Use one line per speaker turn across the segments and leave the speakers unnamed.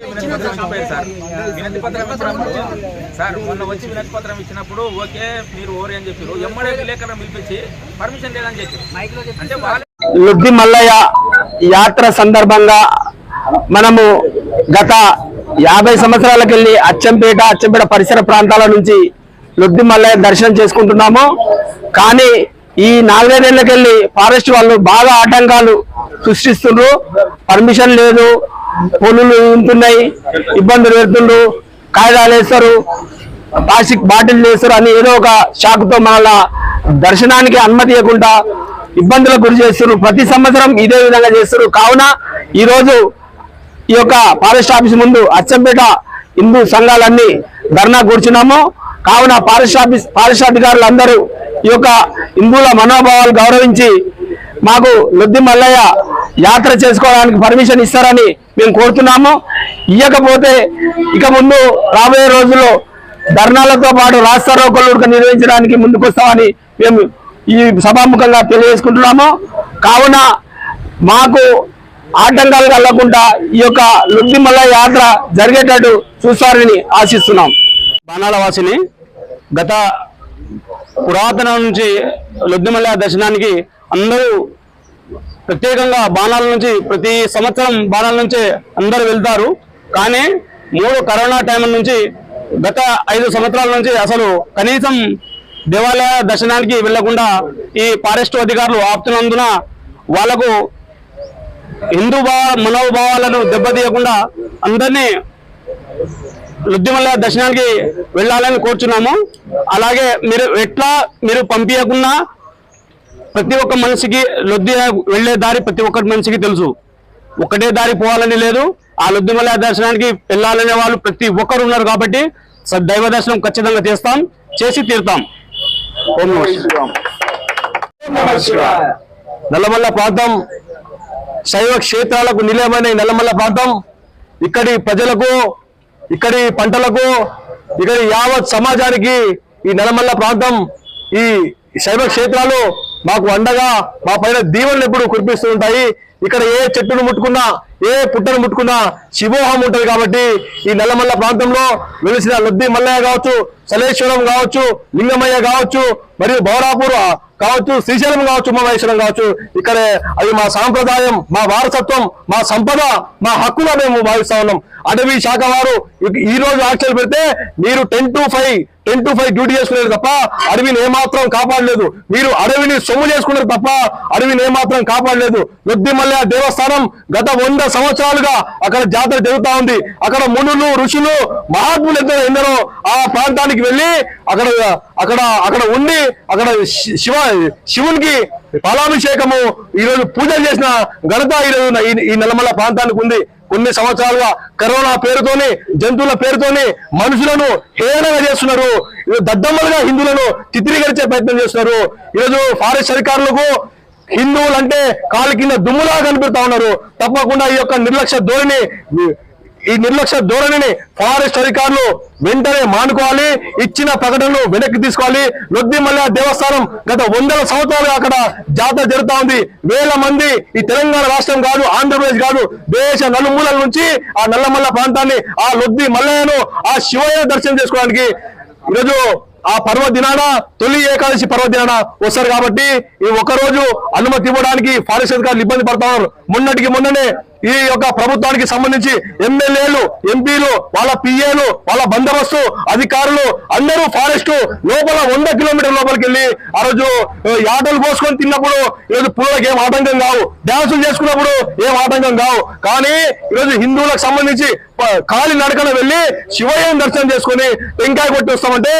వినతి పత్రం చూపారు సార్. వినతి పత్రం ఇచ్చినప్పుడు సార్ మొన్న వచ్చి వినతి పత్రం ఇచ్చినప్పుడు ఓకే మీరు ఓరి అని చెప్పారు ఎమ్మడే విలేకరులను పిలిపించి పర్మిషన్ లేదని చెప్పారు అంటే
లుద్ది మల్లయ్య యాత్ర సందర్భంగా మనము గత యాభై సంవత్సరాలకు వెళ్ళి అచ్చంపేట అచ్చంపేట పరిసర ప్రాంతాల నుంచి లుద్ది మల్లయ్య దర్శనం చేసుకుంటున్నాము. కానీ ఈ నాలుగైదేళ్ళకి వెళ్ళి ఫారెస్ట్ వాళ్ళు బాగా ఆటంకాలు సృష్టిస్తుండ్రు. పర్మిషన్ లేదు. పొలులు ఉంటున్నాయి ఇబ్బందులు పెడుతుండ్రు కాగితాలు వేస్తారు ప్లాస్టిక్ బాటిల్ చేస్తారు అని ఏదో ఒక షాక్తో మన దర్శనానికి అనుమతి ఇవ్వకుండా ఇబ్బందులకు గురి చేస్తున్నారు. ప్రతి సంవత్సరం ఇదే విధంగా చేస్తారు కావున ఈ రోజు ఈ యొక్క ఫారెస్ట్ ఆఫీస్ ముందు అచ్చంపేట హిందూ సంఘాలన్నీ ధర్నా కూర్చున్నాము. కావున ఫారెస్ట్ ఆఫీస్ ఫారెస్ట్ అధికారులు అందరూ ఈ యొక్క హిందువుల మనోభావాలు గౌరవించి మాకు లొద్ది మల్లయ్య యాత్ర చేసుకోవడానికి పర్మిషన్ ఇస్తారని మేము కోరుతున్నాము. ఇవ్వకపోతే ఇక ముందు రాబోయే రోజుల్లో ధర్నాలతో పాటు రాష్ట్ర రోకలు నిర్వహించడానికి ముందుకొస్తామని మేము ఈ సభాముఖంగా తెలియజేసుకుంటున్నాము. కావున మాకు ఆటంకాలు కలగకుండా ఈ యొక్క లుద్దిమల్ల యాత్ర జరిగేటట్టు చూస్తారని ఆశిస్తున్నాం. బాణాలవాసిని గత పురాతన నుంచి లుద్దిమల్ల దర్శనానికి అందరూ ప్రత్యేకంగా బాణాల నుంచి ప్రతి సంవత్సరం బాణాల నుంచే అందరూ వెళ్తారు. కానీ మూడు కరోనా టైం నుంచి గత ఐదు సంవత్సరాల నుంచి అసలు కనీసం దేవాలయ దర్శనానికి వెళ్ళకుండా ఈ ఫారెస్ట్ అధికారులు ఆపుతున్నందున వాళ్ళకు హిందూ భావ మనోభావాలను దెబ్బతీయకుండా అందరినీ లుద్దిమల్ల దర్శనానికి వెళ్ళాలని కోరుచున్నాము. అలాగే మీరు ఎట్లా మీరు పంపించకుండా ప్రతి ఒక్క మనిషికి లొద్ది వెళ్ళే దారి ప్రతి ఒక్క మనిషికి తెలుసు. ఒకటే దారి పోవాలని లేదు. ఆ లొద్దిమల్ల దర్శనానికి వెళ్ళాలనే వాళ్ళు ప్రతి ఒక్కరు ఉన్నారు కాబట్టి దైవ దర్శనం ఖచ్చితంగా చేస్తాం. చేసి తీరుతాం. నల్లమల్ల ప్రాంతం శైవ క్షేత్రాలకు నిలయమైన నల్లమల్ల ప్రాంతం ఇక్కడి ప్రజలకు ఇక్కడి పంటలకు ఇక్కడి యావత్ సమాజానికి ఈ నల్లమల్ల ప్రాంతం ఈ శైవ క్షేత్రాలు మాకు అండగా మా పైన దీవెనలు ఎప్పుడు కురిపిస్తూ ఉంటాయి. ఇక్కడ ఏ చెట్టును ముట్టుకున్నా ఏ పుట్టను ముట్టుకున్నా శివోహం ఉంటది కాబట్టి ఈ నల్లమల్ల ప్రాంతంలో వెలిసిన లబ్ధి మల్లయ్య కావచ్చు సలేశ్వరం కావచ్చు లింగమయ్య కావచ్చు మరియు బౌరాపూర్ కావచ్చు శ్రీశైలం కావచ్చు ఉమామహేశ్వరం కావచ్చు. ఇక్కడ అది మా సాంప్రదాయం మా వారసత్వం మా సంపద మా హక్కుగా మేము భావిస్తా ఉన్నాం. అటవీ శాఖ వారు ఈ- ఈ రోజు ఆక్షలు పెడితే మీరు ten to five ten to five duty చేసుకున్నారు తప్ప అడవిని ఏమాత్రం కాపాడలేదు. మీరు అడవిని సొమ్ము చేసుకున్నారు తప్ప అడవిని ఏమాత్రం కాపాడలేదు. లొద్దిమల్లె దేవస్థానం గత వంద సంవత్సరాలుగా అక్కడ జాతర జరుగుతా ఉంది. అక్కడ మునులు ఋషులు మహాత్ములు ఎందరో ఎందరో ఆ ప్రాంతానికి వెళ్ళి అక్కడ అక్కడ అక్కడ ఉండి అక్కడ శివ శివునికి పాలాభిషేకము ఈ రోజు పూజలు చేసిన ఘనత ఈరోజు ఈ- ఈ నల్లమల్ల ప్రాంతానికి ఉంది. కొన్ని సంవత్సరాలుగా కరోనా పేరుతోని జంతువుల పేరుతోని మనుషులను హేళనగా చేస్తున్నారు. దద్దమ్మలుగా హిందువులను చిత్రీకరించే ప్రయత్నం చేస్తున్నారు. ఈరోజు ఫారెస్ట్ అధికారులకు హిందువులు అంటే కింద దుమ్ములా కనిపిస్తా ఉన్నారు. తప్పకుండా ఈ యొక్క నిర్లక్ష్య ధోరణి ఈ నిర్లక్ష్య ధోరణిని ఫారెస్ట్ అధికారులు వెంటనే మానుకోవాలి ఇచ్చిన ప్రకటనలు వెనక్కి తీసుకోవాలి. లొద్దిమల్ల దేవస్థానం గత వందల సంవత్సరాలుగా అక్కడ జాతర జరుగుతా ఉంది. వేల మంది ఈ తెలంగాణ రాష్ట్రం కాదు ఆంధ్రప్రదేశ్ కాదు దేశ నలుమూలల నుంచి ఆ నల్లమల్ల ప్రాంతాన్ని ఆ లొద్ది మల్లయ్యను ఆ శివయ్య దర్శనం చేసుకోవడానికి ఈరోజు ఆ పర్వదినాన తొలి ఏకాదశి పర్వదినాన వస్తారు కాబట్టి ఈ ఒక రోజు అనుమతి ఇవ్వడానికి ఫారెస్ట్ అధికారులు ఇబ్బంది పడతారు. మొన్నటికి మొన్ననే ఈ యొక్క ప్రభుత్వానికి సంబంధించి ఎమ్మెల్యేలు ఎంపీలు వాళ్ళ పిఏలు వాళ్ళ బందోబస్తు అధికారులు అందరూ ఫారెస్ట్ లోపల వంద కిలోమీటర్ లోపలికి వెళ్ళి ఆ రోజు ఆ, యాటలు పోసుకొని తిన్నప్పుడు ఈరోజు పుల్లలకు ఏం ఆటంకం కావు. డ్యాన్సులు చేసుకున్నప్పుడు ఏం ఆటంకం కావు. కానీ ఈరోజు హిందువులకు సంబంధించి కాలి నడకన వెళ్ళి శివయ్యను దర్శనం చేసుకొని టెంకాయ కొట్టి వస్తామంటే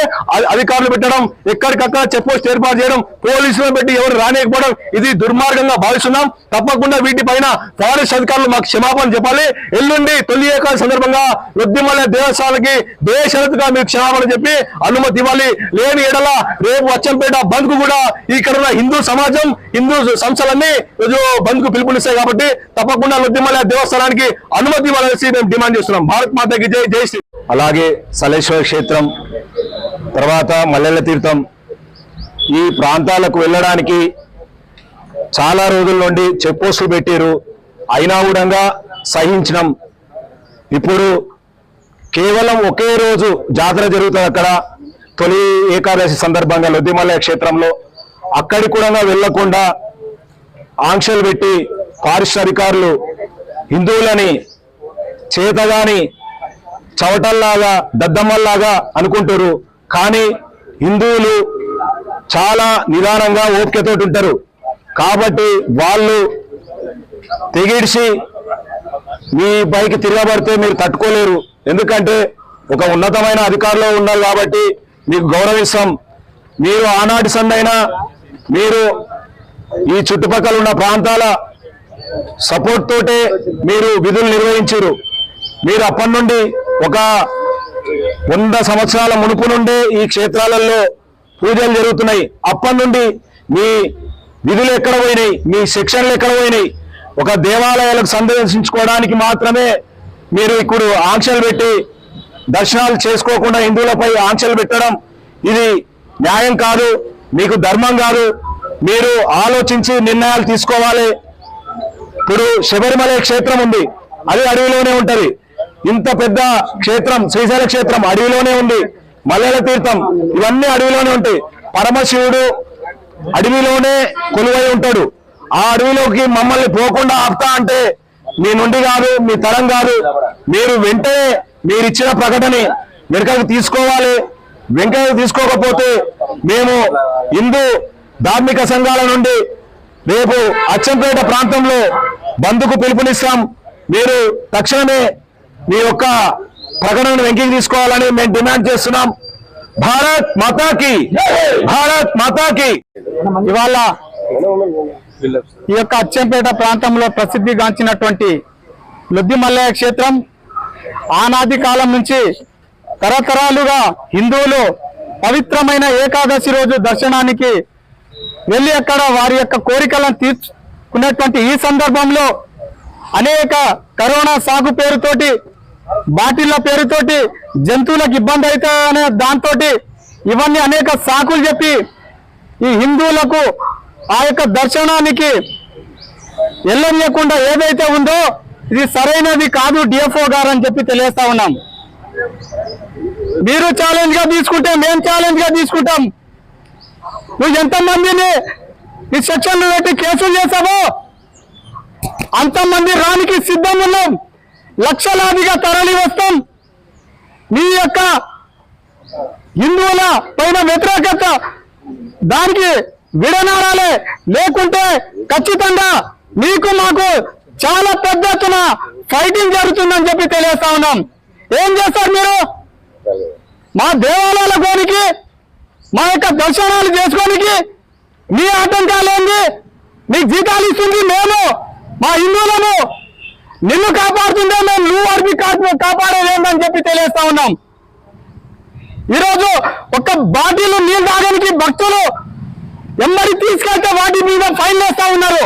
అధికారులు పెట్టడం ఎక్కడికక్కడ చెక్ పోస్ట్ ఏర్పాటు చేయడం పోలీసులను పెట్టి ఎవరు రానియకపోవడం ఇది దుర్మార్గంగా భావిస్తున్నాం. తప్పకుండా వీటిపైన ఫారెస్ట్ అధికారులు మాకు క్షమాపణ చెప్పాలి. ఎల్లుండి తొలి ఏకాది సందర్భంగా వృద్ధిమల్ల దేవస్థానానికి దేశరతుగా మీరు క్షమాపణ చెప్పి అనుమతి ఇవ్వాలి. లేని ఎడల రేపు అచ్చంపేట బంద్ కూడా ఇక్కడ ఉన్న హిందూ సమాజం హిందూ సంస్థలన్నీ రోజు బంద్కు పిలుపునిస్తాయి కాబట్టి తప్పకుండా వృద్ధిమల్ల దేవస్థానానికి అనుమతి ఇవ్వాలనేసి మేము డిమాండ్ చేస్తున్నాం. భారత్ మాతకి జై జై శ్రీ.
అలాగే సలేశ్వర క్షేత్రం తర్వాత మల్లెల తీర్థం ఈ ప్రాంతాలకు వెళ్ళడానికి చాలా రోజుల నుండి చెక్ పోస్టులు పెట్టారు అయినా కూడా సహించడం
ఇప్పుడు కేవలం ఒకే రోజు జాతర జరుగుతుంది అక్కడ. తొలి ఏకాదశి సందర్భంగా లొద్దిమల్లయ్య క్షేత్రంలో. అక్కడి కూడా వెళ్ళకుండా ఆంక్షలు పెట్టి ఫారెస్ట్ అధికారులు హిందువులని చేతగాని చవటల్లాగా దద్దమ్మల్లాగా అనుకుంటారు. కానీ హిందువులు చాలా నిదానంగా ఓపికతోటి ఉంటారు. కాబట్టి వాళ్ళు తెగిడిసి మీ బైక్ తిరగబడితే మీరు తట్టుకోలేరు. ఎందుకంటే ఒక ఉన్నతమైన అధికారంలో ఉన్నారు కాబట్టి మీకు గౌరవిస్తాం. మీరు ఆనాటి సందైనా మీరు ఈ చుట్టుపక్కల ఉన్న ప్రాంతాల సపోర్ట్ తోటే మీరు విధులు నిర్వహించారు. మీరు అప్పటి నుండి ఒక వంద సంవత్సరాల మునుపు నుండే ఈ క్షేత్రాలలో పూజలు జరుగుతున్నాయి. అప్పటి నుండి మీ విధులు ఎక్కడ పోయినాయి? మీ శిక్షణలు ఎక్కడ పోయినాయి? ఒక దేవాలయాలకు సందర్శించుకోవడానికి మాత్రమే మీరు ఇప్పుడు ఆంక్షలు పెట్టి దర్శనాలు చేసుకోకుండా హిందువులపై ఆంక్షలు పెట్టడం ఇది న్యాయం కాదు మీకు ధర్మం కాదు. మీరు ఆలోచించి నిర్ణయాలు తీసుకోవాలి. ఇప్పుడు శబరిమల క్షేత్రం ఉంది అది అడవిలోనే ఉంటది. ఇంత పెద్ద క్షేత్రం శ్రీశైల క్షేత్రం అడవిలోనే ఉంది. మల్లెల తీర్థం ఇవన్నీ అడవిలోనే ఉంటాయి. పరమశివుడు అడవిలోనే కొలువై ఉంటాడు. ఆ అడవిలోకి మమ్మల్ని పోకుండా ఆపుతా అంటే మీ నుండి కాదు మీ తరం కాదు. మీరు వెంటనే మీరు ఇచ్చిన ప్రకటన వెనుకకు తీసుకోవాలి. వెంకయ్య తీసుకోకపోతే మేము హిందూ ధార్మిక సంఘాల నుండి రేపు అచ్చంపేట ప్రాంతంలో బంధుకు పిలుపునిస్తాం. మీరు తక్షణమే మీ యొక్క ప్రకటనను వెంకికి తీసుకోవాలని మేము డిమాండ్ చేస్తున్నాం. భారత్ మాతాకి. భారత్ మాతాకి.
ఇవాళ ఈ యొక్క అచ్చంపేట ప్రాంతంలో ప్రసిద్ధిగాంచినటువంటి లొద్ది మల్లయ్య క్షేత్రం ఆనాది కాలం నుంచి తరతరాలుగా హిందువులు పవిత్రమైన ఏకాదశి రోజు దర్శనానికి వెళ్ళి అక్కడ వారి యొక్క కోరికలను తీర్చుకునేటువంటి ఈ సందర్భంలో అనేక కరోనా సాగు పేరుతోటి బాటిళ్ళ పేరుతోటి జంతువులకు ఇబ్బంది అవుతాయనే దాంతో ఇవన్నీ అనేక సాకులు చెప్పి ఈ హిందువులకు ఆ యొక్క దర్శనానికి ఎల్లనీయకుండా ఏదైతే ఉందో ఇది సరైనది కాదు డిఎఫ్ఓ గారు అని చెప్పి తెలియస్తా ఉన్నాం. మీరు ఛాలెంజ్గా తీసుకుంటే మేము ఛాలెంజ్గా తీసుకుంటాం. నువ్వు ఎంతమందిని ఈ సెక్షన్లు పెట్టి కేసులు చేసావో అంతమంది రానికి సిద్ధం ఉన్నాం. లక్షలాదిగా తరలి వస్తాం. మీ యొక్క హిందువుల పైన వ్యతిరేకత దానికి విడనాడాలి. లేకుంటే ఖచ్చితంగా మీకు మాకు చాలా పెద్ద ఎత్తున ఫైటింగ్ జరుగుతుందని చెప్పి తెలియస్తా ఉన్నాం. ఏం చేస్తారు మీరు? మా దేవాలయాల కోనికి మా యొక్క దర్శనాలు చేసుకోనికి మీ ఆటంకాలు ఏంది? మీకు జీతాలు ఇస్తుంది మేము మా హిందువులను నిన్ను కాపాడుతుంటే మేము నువ్వు వారికి కాపు కాపాడేది ఏందని చెప్పి తెలియస్తా ఉన్నాం. ఈరోజు ఒక బాటిల్ నీళ్ళు తాగడానికి భక్తులు ఎమ్మడి తీసుకెళ్తే వాటి మీద ఫైన్ వేస్తా ఉన్నారు.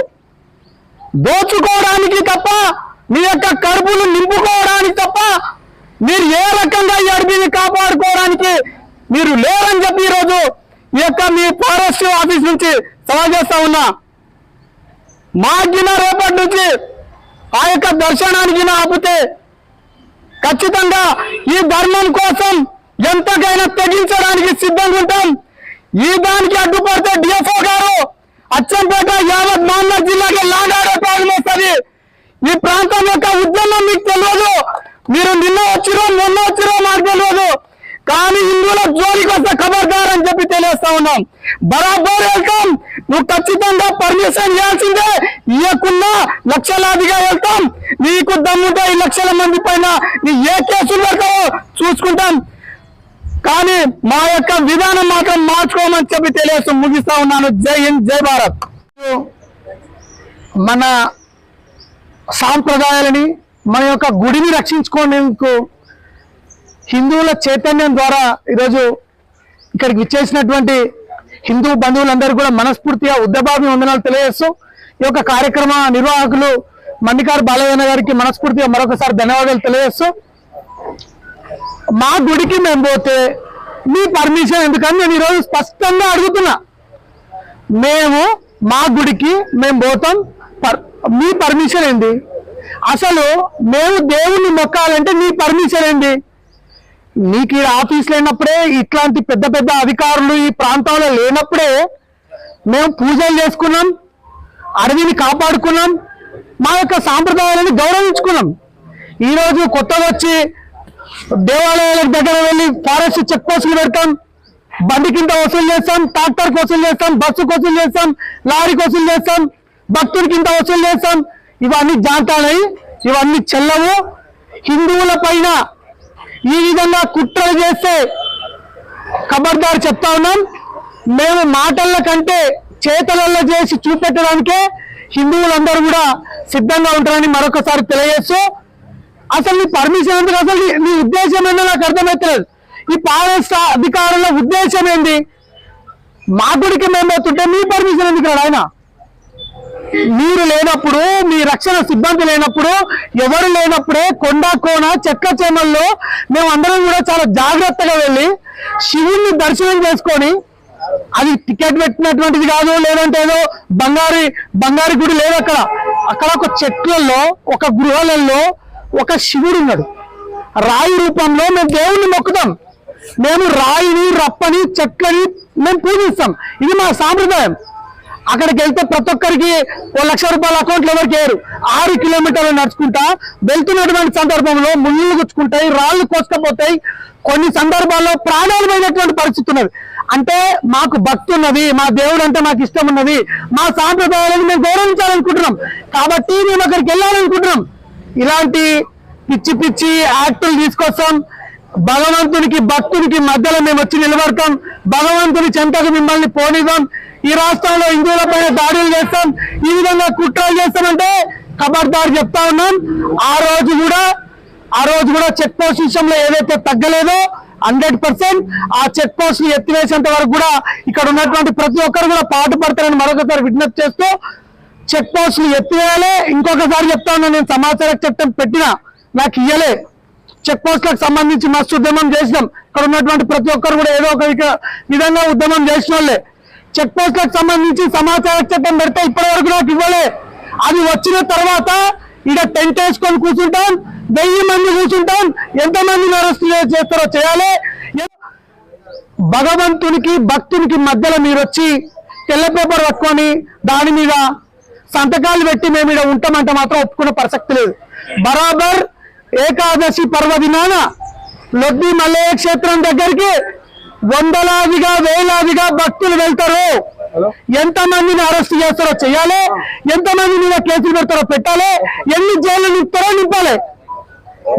దోచుకోవడానికి తప్ప మీ యొక్క కడుపులు నింపుకోవడానికి తప్ప మీరు ఏ రకంగా ఈ అడవిని కాపాడుకోవడానికి మీరు లేరని చెప్పి ఈరోజు ఈ యొక్క మీ ఫారెస్ట్ ఆఫీస్ నుంచి సవాల్ చేస్తా ఉన్నా. మాగిన రేపటి నుంచి ఆ యొక్క దర్శనానికి ఆపితే ఖచ్చితంగా ఈ ధర్మం కోసం ఎంతకైనా తెగించడానికి సిద్ధంగా ఉంటాం. ఈ దానికి అడ్డుపడితే డిఎఫ్ఓ గారు అచ్చంపేట యావత్ మహమ్మద్ జిల్లాకి లాగాడే ప్రారంభిస్తుంది ఈ ప్రాంతం యొక్క ఉద్యమం మీకు తెలియదు. మీరు నిన్న వచ్చిరో మొన్న వచ్చిరో మాకు తెలియదు. కానీ హిందువుల జోలికి వస్తే ఖబర్దార్ అని చెప్పి తెలియస్తా ఉన్నాం. బరాబర్ వెళ్తాం నువ్వు ఖచ్చితంగా పర్మిషన్ చేయాల్సిందే ఇవ్వకుండా లక్షలాదిగా వెళ్తాం. నీకు దమ్ముంటే ఈ లక్షల మంది పైన నీ ఏ కేసులు పెడతావో చూసుకుంటాం. కానీ మా యొక్క విధానం మాత్రం మార్చుకోమని చెప్పి తెలియస్తూ ముగిస్తా ఉన్నాను. జై హింద్ జై భారత్. మన సాంప్రదాయాలని మన యొక్క గుడిని రక్షించుకోవడానికి హిందువుల చైతన్యం ద్వారా ఈరోజు ఇక్కడికి ఇచ్చేసినటువంటి హిందూ బంధువులందరూ కూడా మనస్ఫూర్తిగా ఉద్దభావి వందనాలు తెలియజేస్తూ ఈ యొక్క కార్యక్రమ నిర్వాహకులు మన్నికారు బాలయ్య గారికి మనస్ఫూర్తిగా మరొకసారి ధన్యవాదాలు తెలియజేస్తూ మా గుడికి మేము పోతే మీ పర్మిషన్ ఎందుకని నేను ఈరోజు స్పష్టంగా అడుగుతున్నా. మేము మా గుడికి మేము పోతాం పర్ మీ పర్మిషన్ ఏంది? అసలు మేము దేవుణ్ణి మొక్కాలంటే నీ పర్మిషన్ ఏంటి నీకు ఈ ఆఫీస్ లేనప్పుడే ఇట్లాంటి పెద్ద పెద్ద అధికారులు ఈ ప్రాంతంలో లేనప్పుడే మేము పూజలు చేసుకున్నాం అడవిని కాపాడుకున్నాం మా యొక్క సాంప్రదాయాలను గౌరవించుకున్నాం. ఈరోజు కొత్తగా వచ్చి దేవాలయాల దగ్గర వెళ్ళి ఫారెస్ట్ చెక్ పోస్టులు పెడతాం బండి కింద వసూలు చేస్తాం ట్రాక్టర్ వసూలు చేస్తాం బస్సు వసూలు చేస్తాం లారీ వసూలు చేస్తాం భక్తుడి కింద వసూలు చేస్తాం. ఇవన్నీ జాంతాలై ఇవన్నీ చెల్లవు. హిందువుల పైన ఈ విధంగా కుట్రలు చేస్తే ఖబర్దారు చెప్తా ఉన్నాం. మేము మాటల కంటే చేతలలో చేసి చూపెట్టడానికే హిందువులందరూ కూడా సిద్ధంగా ఉంటారని మరొకసారి తెలియజేస్తూ అసలు నీ పర్మిషన్ ఎందుకు? అసలు నీ- ఉద్దేశం ఏందో నాకు అర్థమవుతలేదు ఈ ఫారెస్ట్ అధికారుల ఉద్దేశం ఏంది? మా గుడికి మేము మీ పర్మిషన్ ఎందుకు రాడు ఆయన? మీరు లేనప్పుడు మీ రక్షణ సిబ్బంది లేనప్పుడు ఎవరు లేనప్పుడే కొండ కోన చెక్క చేమల్లో మేము అందరం కూడా చాలా జాగ్రత్తగా వెళ్ళి శివుణ్ణి దర్శనం చేసుకొని అది టికెట్ పెట్టినటువంటిది కాదు లేదంటే ఏదో బంగారి బంగారి గుడి లేదు అక్కడ. అక్కడ ఒక చెట్లలో ఒక గృహాలలో ఒక శివుడు ఉన్నాడు. రాయి రూపంలో మేము దేవుణ్ణి మొక్కుతాం. మేము రాయిని రప్పని చెట్లని మేము పూజిస్తాం. ఇది మా సాంప్రదాయం. అక్కడికి వెళ్తే ప్రతి ఒక్కరికి ఓ లక్ష రూపాయల అకౌంట్లు ఎవరికి వేయరు. ఆరు కిలోమీటర్లు నడుచుకుంటా వెళ్తున్నటువంటి సందర్భంలో ముళ్ళు గుచ్చుకుంటాయి రాళ్ళు కోసుకపోతాయి. కొన్ని సందర్భాల్లో ప్రాణాలు పరిస్థితి ఉన్నది. అంటే మాకు భక్తి ఉన్నది మా దేవుడు అంటే మాకు ఇష్టం ఉన్నది మా సాంప్రదాయాలను మేము గౌరవించాలనుకుంటున్నాం. కాబట్టి మేము అక్కడికి వెళ్ళాలనుకుంటున్నాం. ఇలాంటి పిచ్చి పిచ్చి యాక్టులు తీసుకొస్తాం. భగవంతునికి భక్తునికి మధ్యలో మేము వచ్చి నిలబడతాం. భగవంతుని చెంతకు మిమ్మల్ని పోనిద్దాం ఈ రాష్ట్రంలో హిందువుల పైన దాడులు చేస్తాం ఈ విధంగా కుట్రలు చేస్తామంటే ఖబర్దార్ చెప్తా ఉన్నాం. ఆ రోజు కూడా ఆ రోజు కూడా చెక్ పోస్ట్ విషయంలో ఏదైతే తగ్గలేదో హండ్రెడ్ పర్సెంట్ ఆ చెక్ పోస్ట్ ఎత్తివేసేంత వరకు కూడా ఇక్కడ ఉన్నటువంటి ప్రతి ఒక్కరు కూడా పాటు పడతారని మరొకసారి విజ్ఞప్తి చేస్తూ చెక్ పోస్టులు ఎత్తివేయాలి. ఇంకొకసారి చెప్తా ఉన్నా నేను సమాచార చట్టం పెట్టినా నాకు ఇయ్యలే. చెక్ పోస్టులకు సంబంధించి మస్తు ఉద్యమం చేసినాం. ఇక్కడ ఉన్నటువంటి ప్రతి ఒక్కరు కూడా ఏదో ఒక విధంగా ఉద్యమం చేసిన వాళ్ళే. చెక్ పోస్టులకు సంబంధించి సమాచార చట్టం పెడితే ఇప్పటి వరకు నాకు ఇవ్వలే. అది వచ్చిన తర్వాత ఇక టెంట్ వేసుకొని కూర్చుంటాం వెయ్యి మంది కూర్చుంటాం ఎంత మందిని అరెస్ట్ చేస్తారో చేయాలి. భగవంతునికి భక్తునికి మధ్యలో మీరు వచ్చి తెల్ల పేపర్ పట్టుకొని దాని మీద సంతకాలు పెట్టి మేము ఇక్కడ ఉంటామంటే మాత్రం ఒప్పుకునే ప్రసక్తి లేదు. బరాబర్ ఏకాదశి పర్వదినాన లొడ్డి మల్లయ్య క్షేత్రం దగ్గరికి వందలాదిగా వేలాదిగా భక్తులు వెళ్తారు? ఎంత మందిని అరెస్ట్ చేస్తారో చేయాలి ఎంత మంది మీద కేసులు పెడతారో పెట్టాలి? ఎన్ని జైలు నింపుతారో నింపాలి?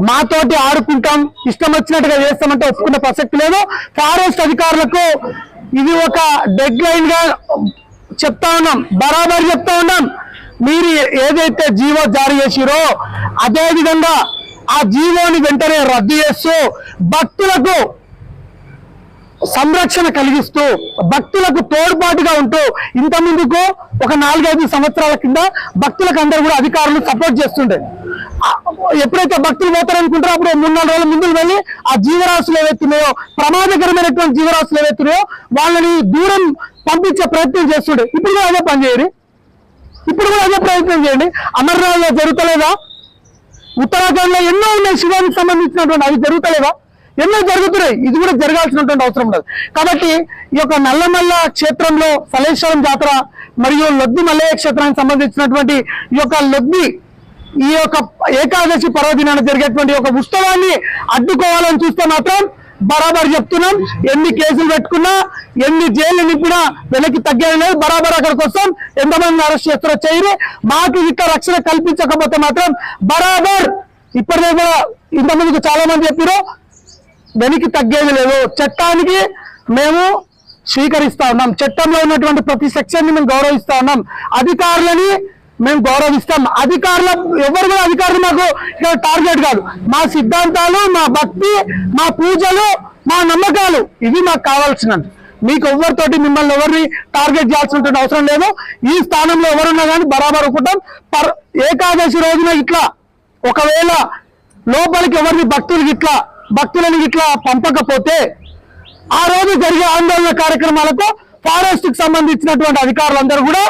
మాతోటి ఆడుకుంటాం ఇష్టం వచ్చినట్టుగా చేస్తామంటే ఒప్పుకునే ప్రసక్తి లేదు. ఫారెస్ట్ అధికారులకు ఇది ఒక డెడ్ లైన్గా చెప్తా ఉన్నాం బరాబర్ చెప్తా ఉన్నాం. మీరు ఏదైతే జీవో జారీ చేసిరో అదే విధంగా ఆ జీవోని వెంటనే రద్దు చేస్తూ భక్తులకు సంరక్షణ కలిగిస్తూ భక్తులకు తోడ్పాటుగా ఉంటూ ఇంత ముందుకు ఒక నాలుగైదు సంవత్సరాల కింద భక్తులకు అందరూ కూడా అధికారులు సపోర్ట్ చేస్తుండే. ఎప్పుడైతే భక్తులు పోతారనుకుంటారో అప్పుడు మూడు నాలుగు రోజుల ముందు వెళ్ళి ఆ జీవరాశులు ఏవైతున్నాయో ప్రమాదకరమైనటువంటి జీవరాశులు ఏవైతున్నాయో వాళ్ళని దూరం పంపించే ప్రయత్నం చేస్తుండే. ఇప్పుడు కూడా అదే పనిచేయండి ఇప్పుడు కూడా అదే ప్రయత్నం చేయండి. అమర్నాథ్లో జరుగుతలేదా? ఉత్తరాఖండ్లో ఎన్నో ఉన్నాయి శివానికి సంబంధించినటువంటి అవి జరుగుతలేవా ఎన్నో జరుగుతున్నాయి. ఇది కూడా జరగాల్సినటువంటి అవసరం లేదు. కాబట్టి ఈ యొక్క నల్లమల్ల క్షేత్రంలో సలేశ్వరం జాతర మరియు లొద్ది మల్లయ్య క్షేత్రానికి సంబంధించినటువంటి ఈ యొక్క లొద్ది ఈ యొక్క ఏకాదశి పర్వదినాన జరిగేటువంటి ఒక ఉత్సవాన్ని అడ్డుకోవాలని చూస్తే మాత్రం బరాబర్ చెప్తున్నాం. ఎన్ని కేసులు పెట్టుకున్నా ఎన్ని జైలు నింపినా వెనక్కి తగ్గేది లేదు. బరాబర్ అక్కడికి వస్తాం. ఎంతమంది అరెస్ట్ చేస్తారో చేయరు. మాకు ఇక్కడ రక్షణ కల్పించకపోతే మాత్రం బరాబర్ ఇప్పటికే కూడా ఇంతమందికి చాలా మంది చెప్పారు వెనక్కి తగ్గేది లేదు. చట్టానికి మేము స్వీకరిస్తా ఉన్నాం. చట్టంలో ఉన్నటువంటి ప్రతి సెక్షన్ని మేము గౌరవిస్తా ఉన్నాం. అధికారులని మేము గౌరవిస్తాం. అధికారుల ఎవరు కూడా అధికారులు మాకు ఇక్కడ టార్గెట్ కాదు. మా సిద్ధాంతాలు మా భక్తి మా పూజలు మా నమ్మకాలు ఇవి మాకు కావాల్సినవి. మీకు ఎవరితోటి మిమ్మల్ని ఎవరిని టార్గెట్ చేయాల్సినటువంటి అవసరం లేదు. ఈ స్థానంలో ఎవరున్నా కానీ బరాబర్ ఒకటం పర్ ఏకాదశి రోజున ఇట్లా ఒకవేళ లోపలికి ఎవరిని భక్తులకి ఇట్లా భక్తులను ఇట్లా పంపకపోతే ఆ రోజు జరిగే ఆందోళన కార్యక్రమాలకు ఫారెస్ట్కి సంబంధించినటువంటి అధికారులందరూ కూడా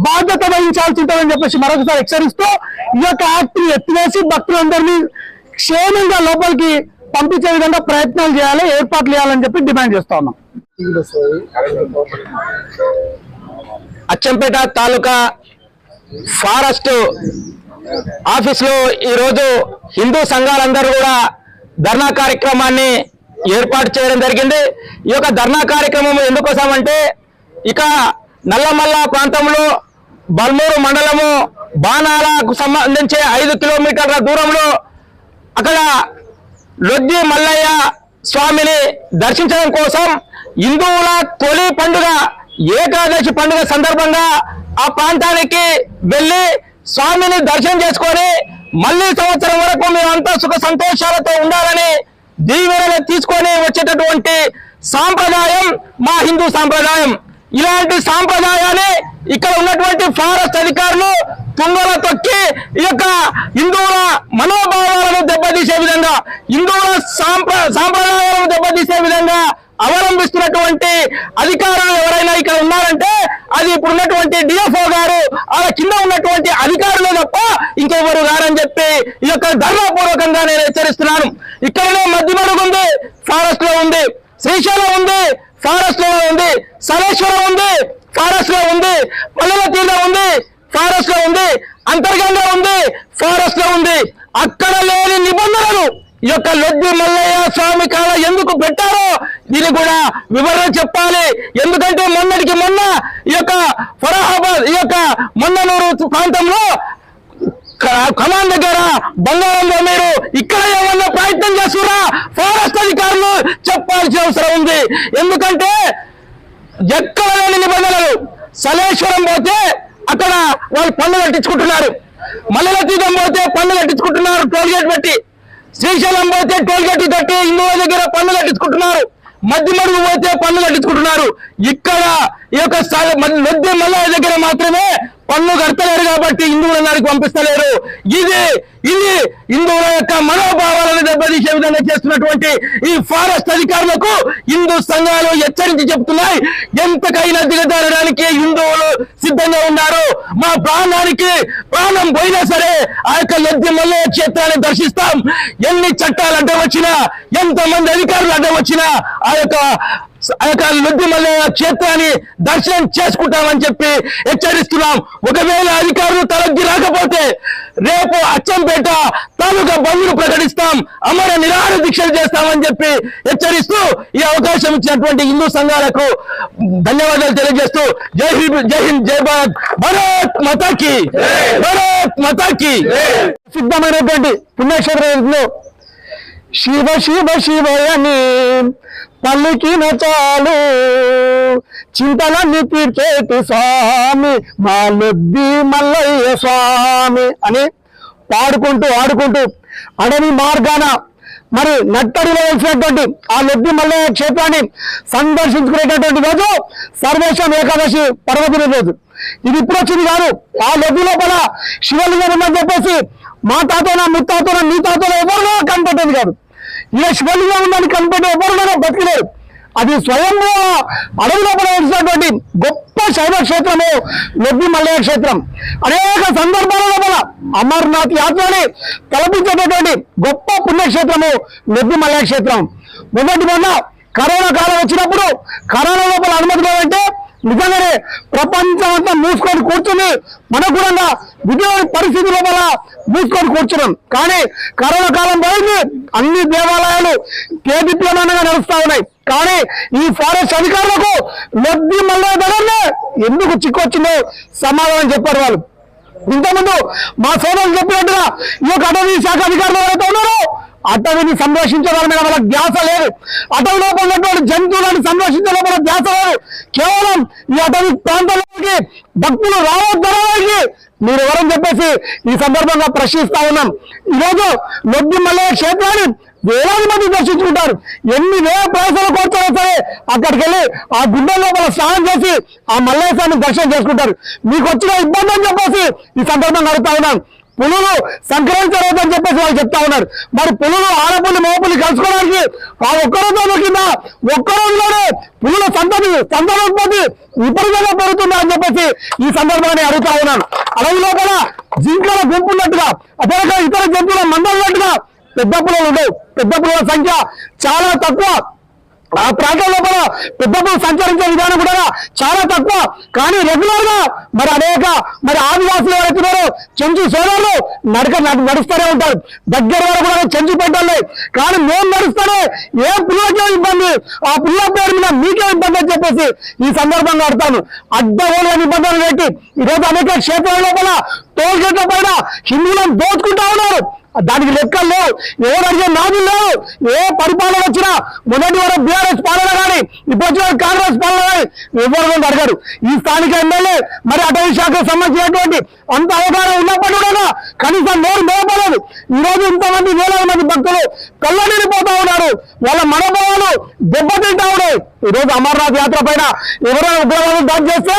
బాధ్యత వహించాల్సి ఉంటుందని చెప్పేసి మరొకసారి హెచ్చరిస్తూ ఈ యొక్క యాక్ట్ని ఎత్తివేసి భక్తులందరినీ క్షేమంగా లోపలికి పంపించే విధంగా ప్రయత్నాలు చేయాలి ఏర్పాట్లు చేయాలని చెప్పి డిమాండ్ చేస్తా ఉన్నాం.
అచ్చంపేట తాలూకా ఫారెస్ట్ ఆఫీస్లో ఈరోజు హిందూ సంఘాలందరూ కూడా ధర్నా కార్యక్రమాన్ని ఏర్పాటు చేయడం జరిగింది. ఈ యొక్క ధర్నా కార్యక్రమం ఎందుకోసమంటే ఇక నల్లమల్ల ప్రాంతంలో బల్మూరు మండలము బాణాలకు సంబంధించి ఐదు కిలోమీటర్ల దూరంలో అక్కడ లొద్ది మల్లయ్య స్వామిని దర్శించడం కోసం హిందువుల తొలి పండుగ ఏకాదశి పండుగ సందర్భంగా ఆ ప్రాంతానికి వెళ్ళి స్వామిని దర్శనం చేసుకొని మళ్ళీ సంవత్సరం వరకు మేమంతా సుఖ సంతోషాలతో ఉండాలని దీవెనలు తీసుకొని వచ్చేటటువంటి సాంప్రదాయం మా హిందూ సాంప్రదాయం. ఇలాంటి సాంప్రదాయాన్ని ఇక్కడ ఉన్నటువంటి ఫారెస్ట్ అధికారులు తుంగల తొక్కి ఈ యొక్క హిందువుల మనోభావాలను దెబ్బతీసే విధంగా హిందువుల సాంప్ర సాంప్రదాయాలను దెబ్బతీసే విధంగా అవలంబిస్తున్నటువంటి అధికారులు ఎవరైనా ఇక్కడ ఉన్నారంటే అది ఇప్పుడు ఉన్నటువంటి డిఎఫ్ఓ గారు వాళ్ళ కింద ఉన్నటువంటి అధికారులే తప్ప ఇంకెవరు గారని చెప్పి ఈ యొక్క ధర్మపూర్వకంగా నేను హెచ్చరిస్తున్నాను. ఇక్కడనే మధ్యమడుగు ఉంది ఫారెస్ట్లో ఉంది శ్రీశైలం ఉంది ఫారెస్ట్లో ఉంది సరేశ్వరం ఉంది ఫారెస్ట్లో ఉంది పల్లెల తీర్థం ఉంది ఫారెస్ట్లో ఉంది అంతర్గంగా ఉంది ఫారెస్ట్లో ఉంది. అక్కడ లేని నిబంధనలు ఈ యొక్క లొద్ది మల్లయ్య స్వామి కాల ఎందుకు పెట్టారో దీన్ని కూడా వివరణ చెప్పాలి. ఎందుకంటే మొన్నటికి మొన్న ఈ యొక్క ఫరహాబాద్ ఈ యొక్క మొన్ననూరు ప్రాంతంలో కమాన్ దగ్గర బంగారంలో మీరు ఇక్కడ ఏమన్నా ప్రయత్నం చేస్తున్నా ఫారెస్ట్ అధికారులు చెప్పాల్సిన అవసరం ఉంది. ఎందుకంటే ఎక్కడ లేని నిబంధనలు. సలేశ్వరం పోతే అక్కడ వాళ్ళు పన్ను కట్టించుకుంటున్నారు. మల్లెల తీర్థం పోతే పన్ను కట్టించుకుంటున్నారు టోల్ గేట్ పెట్టి. శ్రీశైలం పోతే టోల్ గేట్ కట్టి హిందువుల దగ్గర పన్ను కట్టించుకుంటున్నారు. మధ్య మడుగు పోతే పన్ను కట్టించుకుంటున్నారు. ఇక్కడ ఈ యొక్క మధ్య మల్ల దగ్గర మాత్రమే పన్ను కడతలేరు కాబట్టి హిందువులందరికి పంపిస్తలేరు. ఇది ఇది హిందువుల యొక్క మనోభావాలను దెబ్బతీసే విధంగా చేస్తున్నటువంటి ఈ ఫారెస్ట్ అధికారులకు హిందూ సంఘాలు హెచ్చరించి చెప్తున్నాయి ఎంతకైనా దిగజారడానికి హిందువులు సిద్ధంగా ఉన్నారు. మా ప్రాణానికి ప్రాణం పోయినా సరే ఆ యొక్క లబ్ధి మల్లయ్య క్షేత్రాన్ని దర్శిస్తాం. ఎన్ని చట్టాలు అడ్డం వచ్చినా ఎంతమంది అధికారులు అడ్డం వచ్చినా ఆ యొక్క యొక్క లొద్ది మల్లయ్య క్షేత్రాన్ని దర్శనం చేసుకుంటామని చెప్పి హెచ్చరిస్తున్నాం. ఒకవేళ అధికారులు తలగ్గి రాకపోతే రేపు అచ్చంపేట తాలూకా బంద్ను ప్రకటిస్తాం. అమర నిరాహార దీక్షలు చేస్తామని చెప్పి హెచ్చరిస్తూ ఈ అవకాశం ఇచ్చినటువంటి హిందూ సంఘాలకు ధన్యవాదాలు తెలియజేస్తూ జై హింద్ జై హింద్ జై భారత్. భారత్ మతాకి భారత్ మతాకి.
సిద్ధమైనటువంటి పుణ్యక్షేత్రంలో శివ శివ శివయని పల్లికిన చాలు చింతలన్నీ తీర్చేటి స్వామి మా లొద్ది మల్లయ్య స్వామి అని పాడుకుంటూ ఆడుకుంటూ అడవి మార్గాన మరి నట్టడిలో వచ్చినటువంటి ఆ లొద్ది మల్లయ్య క్షేత్రాన్ని సందర్శించుకునేటటువంటి రోజు సర్వేశ్వరం ఏకాదశి పర్వదిన రోజు. ఇది ఇప్పుడు వచ్చింది కాదు. ఆ లొద్ది లోపల శివలింగం ఉందని చెప్పేసి మా తాతోన ముత్తాతోన మీ తాతోన ఎవరినో కనిపెట్టేది కాదు. ఇలా శివలింగం ఉందని కనిపెట్టే ఎవరినో బతికిలేరు. అది స్వయంగా అడవి లోపల గొప్ప శైవ క్షేత్రము లొద్ది మల్లయ్య క్షేత్రం. అనేక సందర్భాల లోపల అమర్నాథ్ యాత్రని తలపించేటటువంటి గొప్ప పుణ్యక్షేత్రము లొద్ది మల్లయ్య క్షేత్రం. మొదటి మొన్న కరోనా కాలం వచ్చినప్పుడు కరోనా లోపల అనుమతి లేదంటే నిజంగానే ప్రపంచం అంతా మూసుకొని కూర్చుని మనకు కూడా విజయవాడ పరిస్థితుల వల్ల మూసుకొని కూర్చున్నాం. కానీ కరోనా కాలం పోయింది అన్ని దేవాలయాలు కేబిప్లమానంగా నడుస్తా ఉన్నాయి. కానీ ఈ ఫారెస్ట్ అధికారులకు లబ్ధి మళ్ళీ దగ్గరనే ఎందుకు చిక్కొచ్చిందో సమాధానం చెప్పారు వాళ్ళు. ఇంతకుముందు మా సోదరులు చెప్పినట్టుగా ఈ యొక్క అటవీ శాఖ అధికారులు ఎవరైతే ఉన్నారో అటవీని సంరక్షించడం మీద వాళ్ళకి ధ్యాస లేదు. అటవీ లోపల ఉన్నటువంటి జంతువులను సంరక్షించడం లోపల ధ్యాస లేదు. కేవలం ఈ అటవీ ప్రాంతంలోకి భక్తులు రావద్దరానికి మీరు ఎవరని చెప్పేసి ఈ సందర్భంగా ప్రశ్నిస్తా ఉన్నాం. ఈరోజు లొద్ది మల్లయ్య క్షేత్రాన్ని వేలాది మంది దర్శించుకుంటారు. ఎన్ని వేల ప్రయాసాలు కోర్చైనా సరే అక్కడికి వెళ్ళి ఆ గుండె లోపల స్నానం చేసి ఆ మల్లయ్య స్వామిని దర్శనం చేసుకుంటారు. మీకు వచ్చిన ఇబ్బంది అని చెప్పేసి ఈ సందర్భంగా అడుగుతా ఉన్నాను పులులు సంక్రమించలేదని చెప్పేసి వాళ్ళు చెప్తా ఉన్నారు. మరి పులులు ఆడపుల్లి మోపులు కలుసుకోవడానికి ఆ ఒక్కరోజు దొరికిందా ఒక్కరోజులోనే పులుల సంతతి సంతానోత్పత్తి విపరీతంగా పెరుగుతుందా అని చెప్పేసి ఈ సందర్భాన్ని అడుగుతా ఉన్నాను. అడవి లోపల జింకల గుంపు ఉన్నట్టుగా అదే ఇతర జంతువుల మందలు ఉన్నట్టుగా పెద్ద పుల్లలు ఉండవు. పెద్ద పుల్లల సంఖ్య చాలా తక్కువ. ఆ ప్రాంతం లోపల పెద్ద పులులు సంచరించే విధానం కూడా చాలా తక్కువ. కానీ రెగ్యులర్గా మరి అనేక మరి ఆదివాసులు ఎవరైతున్నారో చెంచు సోదరులు నడక నడుస్తూనే ఉంటారు. దగ్గర వరకు కూడా చెంచు పెట్టాలి. కానీ మేము నడుస్తూనే ఏ పిల్లలకే ఇబ్బంది? ఆ పిల్లల పేరు మీద మీకే ఇబ్బంది అని చెప్పేసి ఈ సందర్భంగా అడతాను అడ్డగోలు ఇబ్బందులు పెట్టి ఈరోజు అనేక క్షేత్రాల లోపల టోల్ గేట్ల పైన హిందువులను దోచుకుంటా ఉన్నారు. దానికి లెక్కలు లేవు. ఎవరు అడిగే నాదులు లేవు. ఏ పరిపాలన వచ్చినా మొదటి వరకు బీఆర్ఎస్ పాలన కానీ ఇప్పుడు వచ్చిన కాంగ్రెస్ పాలన కానీ ఎవరు కూడా అడగరు. ఈ స్థానిక ఎమ్మెల్యే మరి అటవీ శాఖకు సంబంధించినటువంటి అంత అవగాహన ఉన్నప్పటి కూడా కనీసం నోరు మోపలేదు. ఈ రోజు ఇంతమంది వేల మంది భక్తులు కళ్ళనీరిపోతా ఉన్నారు. వాళ్ళ మనోభావాలు దెబ్బతింటా ఉన్నాయి. ఈరోజు రోజు అమర్నాథ్ యాత్ర పైన ఎవరైనా ఉగ్రవాదం దాడి చేస్తే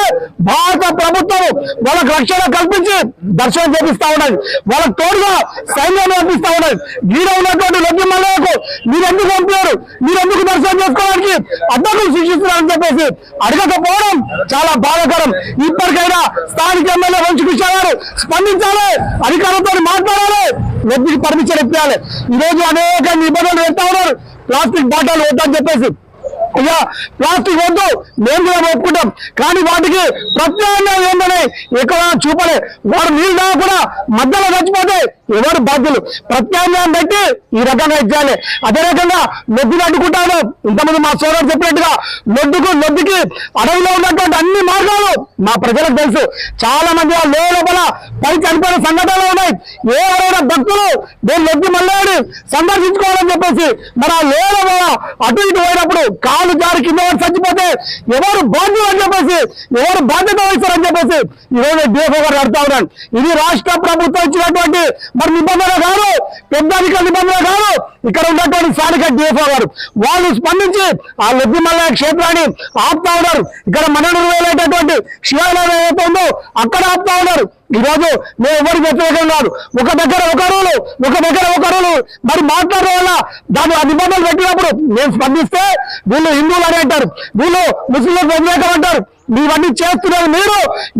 భారత ప్రభుత్వం వాళ్ళకు రక్షణ కల్పించి దర్శనం చేపిస్తా ఉన్నది. వాళ్ళకు తోడుగా సైన్యాన్ని పంపిస్తా ఉన్నది. గీడ ఉన్నటువంటి లబ్ధి మల్లయ్యకు మీరు ఎందుకు పంపారు? మీరు ఎందుకు దర్శనం చేసుకోవడానికి అడ్డకులు శిక్షిస్తున్నారని చెప్పేసి అడగకపోవడం చాలా బాధాకరం. ఇప్పటికైనా స్థానిక ఎమ్మెల్యే వంశీ గారు స్పందించాలి అధికారులతో మాట్లాడాలి లబ్ధికి పర్మిషన్ ఇప్పించాలి. ఈరోజు అనేక నిబంధనలు పెడతా ఉన్నారు. ప్లాస్టిక్ బాటలు వద్దని చెప్పేసి అయ్యా ప్లాస్టిక్ వద్దు. మేము కూడా ఒప్పుకుంటాం కానీ వాటికి ప్రత్యామ్నాయం ఏందని ఎక్కడ చూపలే. వాడు నీళ్ళు కూడా మధ్యలో చచ్చిపోతే ఎవరు బాధ్యులు? ప్రత్యామ్నాయం పెట్టి ఈ రకంగా ఇచ్చాలి అదే రకంగా నొద్దులు అడ్డుకుంటాను ఇంతమంది మా సోదరు చెప్పినట్టుగా నొద్దుకు నొద్దుకి అడవిలో ఉన్నటువంటి అన్ని మార్గాలు మా ప్రజలకు తెలుసు. చాలా మంది ఆ లోయ లోపల పై చనిపోయిన సంఘటనలు ఉన్నాయి. ఎవరైనా భక్తులు నేను నొద్దు మళ్ళీ సందర్శించుకోవాలని చెప్పేసి మరి ఆ లోయ లోపల అటు ఇటు పోయినప్పుడు కాలు జారి కింద చచ్చిపోతే ఎవరు బాధ్యులు అని చెప్పేసి ఎవరు బాధ్యత వహిస్తారని చెప్పేసి ఈరోజు డిఎఫ్ఓ గారు అడుగుతా ఉన్నాను ఇది రాష్ట్ర ప్రభుత్వం ఇచ్చినటువంటి మరి నిబంధన కాదు పెద్ద అధికార నిబంధన కాదు ఇక్కడ ఉన్నటువంటి స్థానిక డిఎఫ్ఓ గారు. వాళ్ళు స్పందించి ఆ లబ్ధిమల్ల క్షేత్రాన్ని ఆపుతా ఉన్నారు. ఇక్కడ మనడు వేలేటటువంటి శివాలయం ఏదైతే ఉందో అక్కడ ఆపుతా ఉన్నారు. ఈరోజు మేము ఎవరికి వ్యతిరేకం కాదు ఒక దగ్గర ఒక రోజు ఒక దగ్గర ఒక రోజు మరి మాట్లాడడం వల్ల దాని ఆ నిబంధనలు పెట్టినప్పుడు మేము స్పందిస్తే వీళ్ళు హిందువులు అని అంటారు. వీళ్ళు ముస్లింలకు వ్యతిరేకం అంటారు. ఇవన్నీ చేస్తున్నారు మీరు.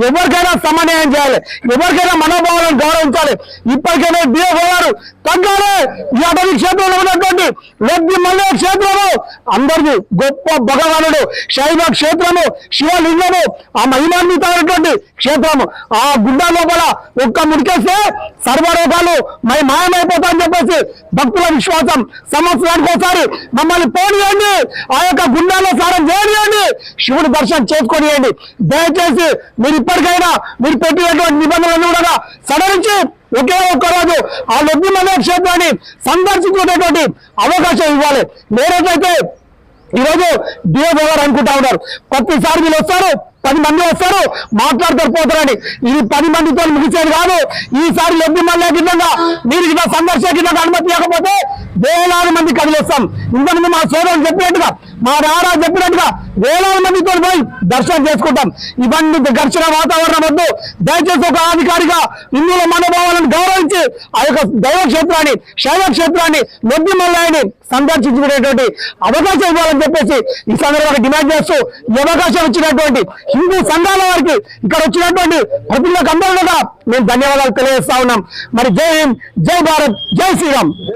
ఎవరికైనా సమన్వయం చేయాలి. ఎవరికైనా మనోభావాలను గౌరవించాలి. ఇప్పటికైనా డిఎఫ్ఓ గారు తగ్గాలి. ఈ అటవీ క్షేత్రంలో ఉన్నటువంటి లబ్ధి మల్లె క్షేత్రము అందరిది గొప్ప భగవానుడు శైవ క్షేత్రము శివలింగము ఆ మహిమాన్వితమైనటువంటి క్షేత్రము. ఆ గుండా లోపల ఒక్క ముడికేస్తే సర్వరోగాలు మరి మాయమైపోతాయని చెప్పేసి భక్తుల విశ్వాసం. సంవత్సరానికి ఒకసారి మమ్మల్ని పోనీయండి ఆ యొక్క గుండాల్లో సారం చేయనియండి శివుడి దర్శనం చేసుకొనియండి. దయచేసి మీరు ఇప్పటికైనా మీరు పెట్టినటువంటి నిబంధనలను కూడా సడలించి ఒకే ఒక్క రోజు ఆ లొద్ది క్షేత్రాన్ని సందర్శించుకునేటువంటి అవకాశం ఇవ్వాలి. నేనైతే ఈరోజు డిఓ గారు అనుకుంటా ఉన్నారు. ప్రతిసారి వీళ్ళు వస్తారు పది మంది వస్తారు మాట్లాడతారు పోతారని. ఇది పది మందితో ముగిసేది కాదు. ఈసారి లబ్ధి మంది కింద మీరు ఇలా సందర్శన కింద అనుమతి లేకపోతే వేలాది మంది కదిలేస్తాం ఇంతకుముందు మా సోదరులు చెప్పినట్టుగా మా నారా చెప్పినట్టుగా వేలాది మందితో పోయి దర్శనం చేసుకుంటాం. ఇవన్నీ ఘర్షణ వాతావరణం వద్దు. దయచేసి ఒక అధికారిగా హిందువుల మనోభావాలను గౌరవించి ఆ యొక్క దైవ క్షేత్రాన్ని శైవ క్షేత్రాన్ని మల్లాయని సందర్శించుకునేటువంటి అవకాశం ఇవ్వాలని చెప్పేసి ఈ సందర్భంగా డిమాండ్ చేస్తూ ఈ అవకాశం ఇచ్చినటువంటి హిందూ సంఘాల వారికి ఇక్కడ వచ్చినటువంటి ప్రతిలకు అందరూ కూడా మేము ధన్యవాదాలు తెలియజేస్తా ఉన్నాం. మరి జై హింద్ జై భారత్ జై శ్రీరామ్.